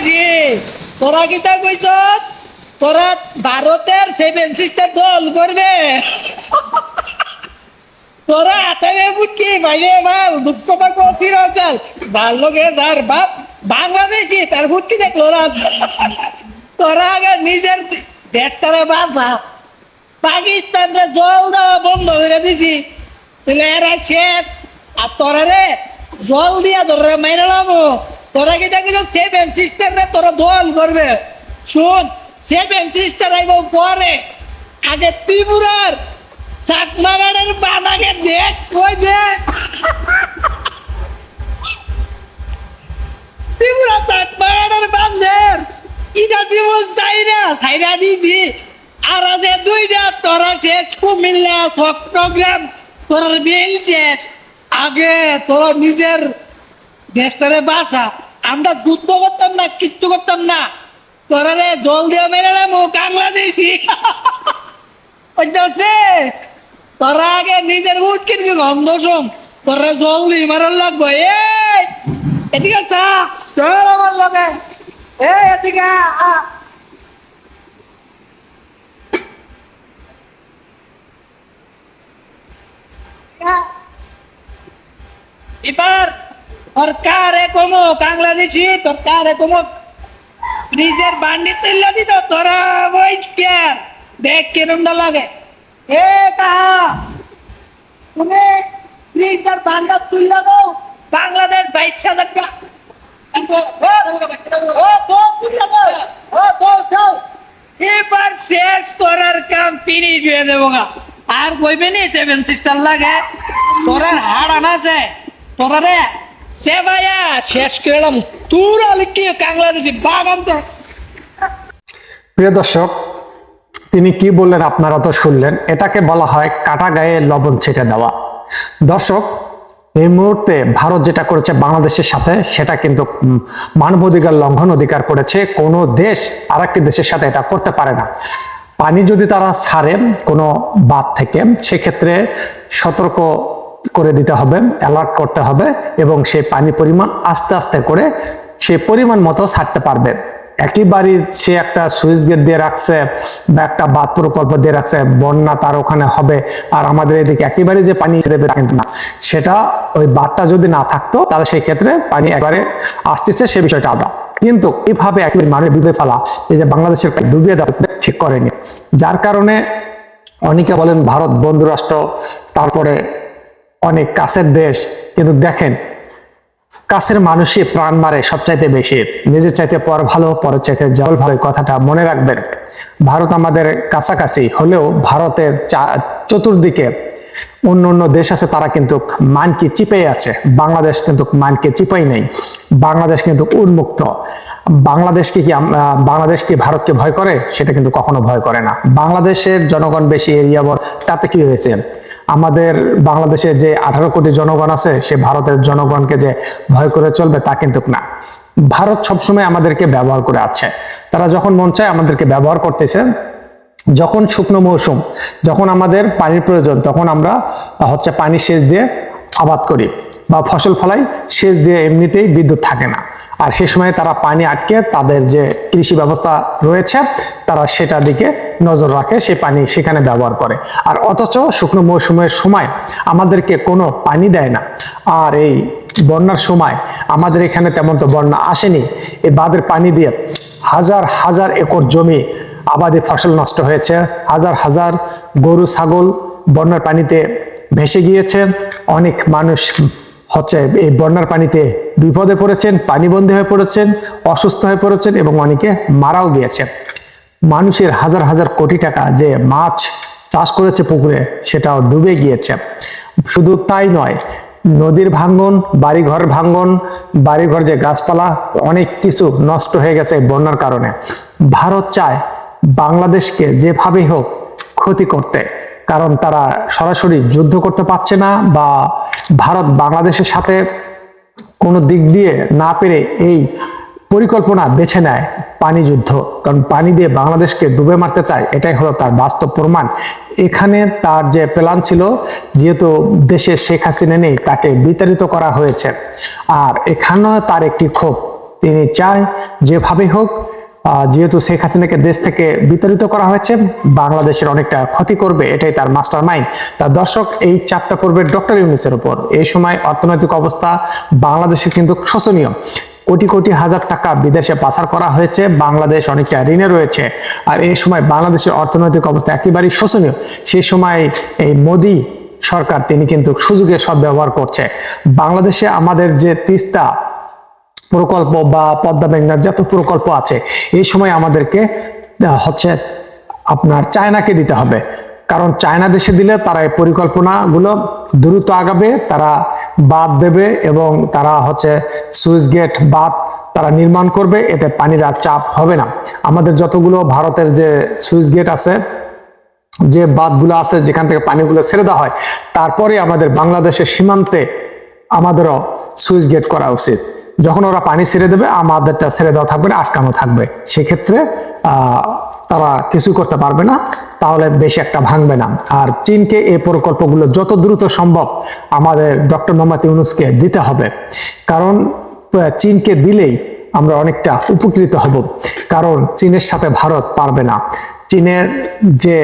বাংলাদেশি তোরা কি তা কইছ? তোরা ভারতের সেভেন সিস্টার দল করবে। তোরা হাতে বুটকি ভাইরে বাল দুঃখ তো করছিল কাল ভালো লোকে তার বাপ, বাংলাদেশি, তার বুটকি দেখল না তোরা আগে নিজের দেশটারে বাঁচা পাকিস্তানরে জল দেওয়া বন্ধ করে দিছি। তাহলে এরা শেষ। আর তোরা রে জল দিয়া তোরা মেরে লামো তোরা কি দেখি সেভেন সিস্টার রে তোরা দল করবে? শুন সেভেন সিস্টার আইব পরে। আগে ত্রিপুরার চাকমাগাড়ের বানাকে দেখ, কই দেখ ত্রিপুরা চাকমাগাড়ের বান্ধের ইটা দিব চাইরা চাইরা দিছি। আর আদে দুইটা তোরা শেষ, কুমিল্লা, চট্টগ্রাম তোর বিল শেষ। আগে তোরা নিজের দেশটারে বাসা। আমরা যুদ্ধ করতাম না কিচ্ছু করতাম না। তোরা রে জল দিয়ে মেরে না মুখ বাংলাদেশি। বুঝতে তোরা আগে নিজের উঠ কিনবি গন্ধ শোন। তোরা জল দিয়ে মারার লাগবো। এই এদিকে চা। চল আমার লগে। এ এদিকে আ, আ। এবার সরকার কমো বাংলাদেশি সরকার কমো নিজের বান্ডি তুললে দিত, তোরা বই কেয়ার দেখ কিরমটা লাগে। এ কাহা? তুমি নিজের বান্ডা তুললে দাও। বাংলাদেশ বাইশা দেখা। এবার শেষ করার কাম তিনি দিয়ে দেবো। আর কইবে নি সেভেন সিস্টার লাগে? তোরার হাড় আনাছে। তোরা রে সে ভাইয়া, শেষ করলাম। তোর প্রিয় দর্শক, তিনি কি বললেন আপনারা তো শুনলেন। এটাকে বলা হয় কাটা গায়ে লবণ ছেটে দেওয়া। দর্শক, এই মুহূর্তে ভারত যেটা করেছে বাংলাদেশের সাথে, সেটা কিন্তু মানবাধিকার লঙ্ঘন অধিকার করেছে। কোনো দেশ আর দেশের সাথে এটা করতে পারে না। পানি যদি তারা ছাড়ে কোনো বাদ থেকে, সেক্ষেত্রে সতর্ক করে দিতে হবে অ্যালার্ট করতে হবে এবং সেই পানি পরিমাণ আস্তে আস্তে করে সে পরিমাণ মতো ছাড়তে পারবে। একেবারে সে একটা সুইচ গেট দিয়ে রাখছে বা একটা বাদ প্রকল্প দিয়ে রাখছে, বন্যা তার ওখানে হবে আর আমাদের এদিকে একেবারে যে পানি ছেড়ে কিন্তু না। সেটা ওই বাদটা যদি না থাকতো, তাহলে সেই ক্ষেত্রে পানি একবারে আসতেছে সে বিষয়টা আদা কিন্তু এভাবে একেবারে মানুষ ডুবে ফেলা, এই যে বাংলাদেশের ডুবিয়ে দেওয়া ঠিক করেনি। যার কারণে অনেকে বলেন ভারত বন্ধু রাষ্ট্র, তারপরে অনেক কাছের দেশ কিন্তু দেখেন কাছের মানুষই প্রাণ মারে সবচাইতে বেশি। নিজের চাইতে পর ভালো পরের চাইতে জল ভালো কথাটা মনে রাখবেন। ভারত আমাদের কাছাকাছি হলেও ভারতের চতুর্দিকে অন্য অন্য দেশ আছে তারা কিন্তু মানকে চিপেই আছে। বাংলাদেশ কিন্তু মানকে চিপাই নেই। বাংলাদেশ কিন্তু উন্মুক্ত। বাংলাদেশকে কি আম- আহ, বাংলাদেশ কি ভারতকে ভয় করে? সেটা কিন্তু কখনো ভয় করে না। বাংলাদেশের জনগণ বেশি এরিয়া বড় তাতে কি হয়েছে? আমাদের বাংলাদেশে যে আঠারো কোটি জনগণ আছে, সে ভারতের জনগণকে যে ভয় করে চলবে তা কিন্তু না। ভারত সবসময় আমাদেরকে ব্যবহার করে আছে। তারা যখন মন চায় আমাদেরকে ব্যবহার করতেছে, যখন শুকনো মৌসুম, যখন আমাদের পানির প্রয়োজন, তখন আমরা হচ্ছে পানি সেচ দিয়ে আবাদ করি বা ফসল ফলাই সেচ দিয়ে এমনিতেই বিদ্যুৎ থাকে না। আর সে সময় তারা পানি আটকে তাদের যে কৃষি ব্যবস্থা রয়েছে, তারা সেটা দিকে নজর রাখে, সে পানি সেখানে ব্যবহার করে। আর অথচ শুকনো মৌসুমের সময় আমাদেরকে কোনো পানি দেয় না। আর এই বন্যার সময় আমাদের এখানে তেমন তো বন্যা আসেনি। এই বাঁধের পানি দিয়ে হাজার হাজার একর জমি আবাদে ফসল নষ্ট হয়েছে। হাজার হাজার গরু, ছাগল বন্যার পানিতে ভেসে গিয়েছে। অনেক মানুষ হচ্ছে এই বন্যার পানিতে বিপদে পড়েছেন পানিবন্দী হয়ে পড়েছেন, অসুস্থ হয়ে পড়েছেন এবং অনেকে মারাও গিয়েছে মানুষের হাজার হাজার কোটি টাকা যে মাছ চাষ করেছে পুকুরে, সেটাও ডুবে গিয়েছে। শুধু তাই নয়, নদীর ভাঙ্গন, বাড়িঘর ভাঙ্গন, বাড়িঘর যে গাছপালা, অনেক কিছু নষ্ট হয়ে গেছে বন্যার কারণে। ভারত চায় বাংলাদেশকে যেভাবেই হোক ক্ষতি করতে, কারণ তারা সরাসরি যুদ্ধ করতে পারছে না বা ভারত বাংলাদেশের সাথে কোনো দিক দিয়ে না পেরে এই পরিকল্পনা বেছে নেয় পানি যুদ্ধ। কারণ পানি দিয়ে বাংলাদেশকে ডুবে মারতে চায়, এটাই হলো তার বাস্তব প্রমাণ। এখানে তার যে প্ল্যান ছিল, যেহেতু দেশে শেখ হাসিনা নেই, তাকে বিতাড়িত করা হয়েছে। আর এখানেও তার একটি ক্ষোভ। তিনি চায় যেভাবেই হোক যেহেতু শেখ হাসিনাকে দেশ থেকে বিতাড়িত করা হয়েছে, বাংলাদেশের অনেকটা ক্ষতি করবে, এটাই তার মাস্টার মাইন্ড তার দর্শক, এই চাপটা পড়বে ডক্টর ইউনিসের উপর। এই সময় অর্থনৈতিক অবস্থা বাংলাদেশে কিন্তু শোচনীয় কোটি কোটি হাজার টাকা বিদেশে পাচার করা হয়েছে, বাংলাদেশ অনেকটা ঋণে রয়েছে। আর এই সময় বাংলাদেশের অর্থনৈতিক অবস্থা একেবারেই শোচনীয়। সেই সময় এই মোদী সরকার, তিনি কিন্তু সুযোগের সদ্ব্যবহার করছে। বাংলাদেশে আমাদের যে তিস্তা প্রকল্প বা পদ্মা মেঘনার যত প্রকল্প আছে, এই সময় আমাদেরকে হচ্ছে আপনার চায়নাকে দিতে হবে। কারণ চায়না দেশে দিলে তারা এই পরিকল্পনাগুলো দ্রুত আগাবে, তারা বাদ দেবে এবং তারা হচ্ছে সুইচ গেট বাদ তারা নির্মাণ করবে, এতে পানির আর চাপ হবে না। আমাদের যতগুলো ভারতের যে সুইচ গেট আছে, যে বাঁধগুলো আছে যেখান থেকে পানিগুলো ছেড়ে দেওয়া হয়, তারপরে আমাদের বাংলাদেশের সীমান্তে আমাদেরও সুইচ গেট করা উচিত। যখন ওরা পানি ছেড়ে দেবে, আমাদেরটা ছেড়ে দেওয়া থাকবে আটকানো থাকবে। সেক্ষেত্রে তারা কিছু করতে পারবে না, তাহলে বেশি একটা ভাঙবে না। আর চীনকে এই প্রকল্পগুলো যত দ্রুত সম্ভব আমাদের ডক্টর মোহাম্মদ ইউনুসকে দিতে হবে। কারণ চীনকে দিলেই আমরা অনেকটা উপকৃত হব। কারণ, চীনের সাথে ভারত পারবে না। চীনের যে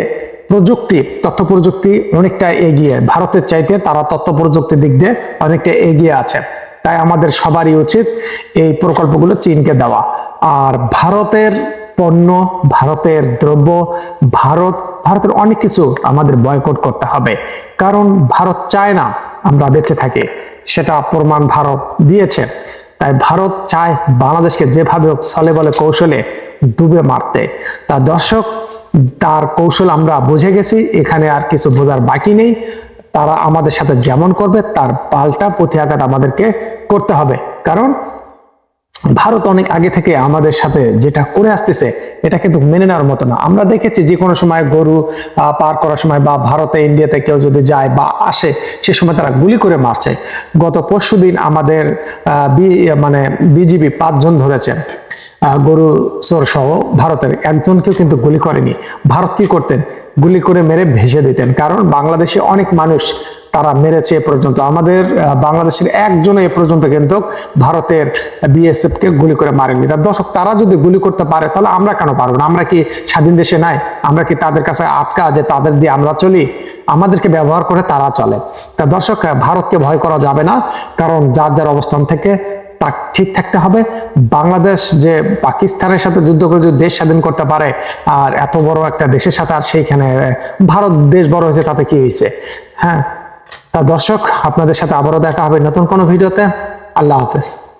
প্রযুক্তি, তথ্য প্রযুক্তি অনেকটা এগিয়ে, ভারতের চাইতে তারা তথ্য প্রযুক্তির দিক দিয়ে অনেকটা এগিয়ে আছে। তাই আমাদের সবারই উচিত এই প্রকল্পগুলো চীনকে দেওয়া। আর ভারতের পণ্য, ভারতের দ্রব্য, ভারত, ভারতের অনেক কিছু আমাদের বয়কট করতে হবে। কারণ ভারত চায় না আমরা বেঁচে থাকি, সেটা প্রমাণ ভারত দিয়েছে। তাই ভারত চায় বাংলাদেশকে যেভাবে হোক বলে কৌশলে ডুবে মারতে। তা দর্শক, তার কৌশল আমরা বুঝে গেছি, এখানে আর কিছু বোঝার বাকি নেই। তারা আমাদের সাথে যেমন করবে, তার পাল্টা প্রতিঘাত আমাদেরকে করতে হবে। কারণ ভারত অনেক আগে থেকে আমাদের সাথে যেটা করে আসতেছে এটা কিন্তু মেনে নেওয়ার মতো না। আমরা দেখেছি যে কোনো সময় গরু পার করার সময় বা ভারতে ইন্ডিয়াতে কেউ যদি যায় বা আসে সে সময় তারা গুলি করে মারছে। গত পরশুদিন আমাদের আহ, বি- মানে বিজিবি পাঁচজন ধরেছেন গরু চোর সহ ভারতের। একজনকেও কিন্তু গুলি করেনি। ভারত কি করতেন? গুলি করে মেরে ভেসে দিতেন। কারণ বাংলাদেশে অনেক মানুষ তারা মেরেছে এ পর্যন্ত। আমাদের বাংলাদেশের একজনও এ পর্যন্ত কিন্তু ভারতের বিএসএফ কে গুলি করে মারেনি। তার দর্শক, তারা যদি গুলি করতে পারে, তাহলে আমরা কেন পারব না? আমরা কি স্বাধীন দেশে নাই? আমরা কি তাদের কাছে আটকা যে তাদের দিয়ে আমরা চলি? আমাদেরকে ব্যবহার করে তারা চলে। তা দর্শক ভারতকে ভয় করা যাবে না। কারণ যার যার অবস্থান থেকে ঠিক থাকতে হবে। বাংলাদেশ যে পাকিস্তানের সাথে যুদ্ধ করে যদি দেশ স্বাধীন করতে পারে, আর এত বড় একটা দেশের সাথে আর সেইখানে ভারত দেশ বড় হয়েছে, তাতে কি হয়েছে? হ্যাঁ। তা দর্শক, আপনাদের সাথে আবারও দেখা হবে নতুন কোনো ভিডিওতে। আল্লাহ হাফেজ।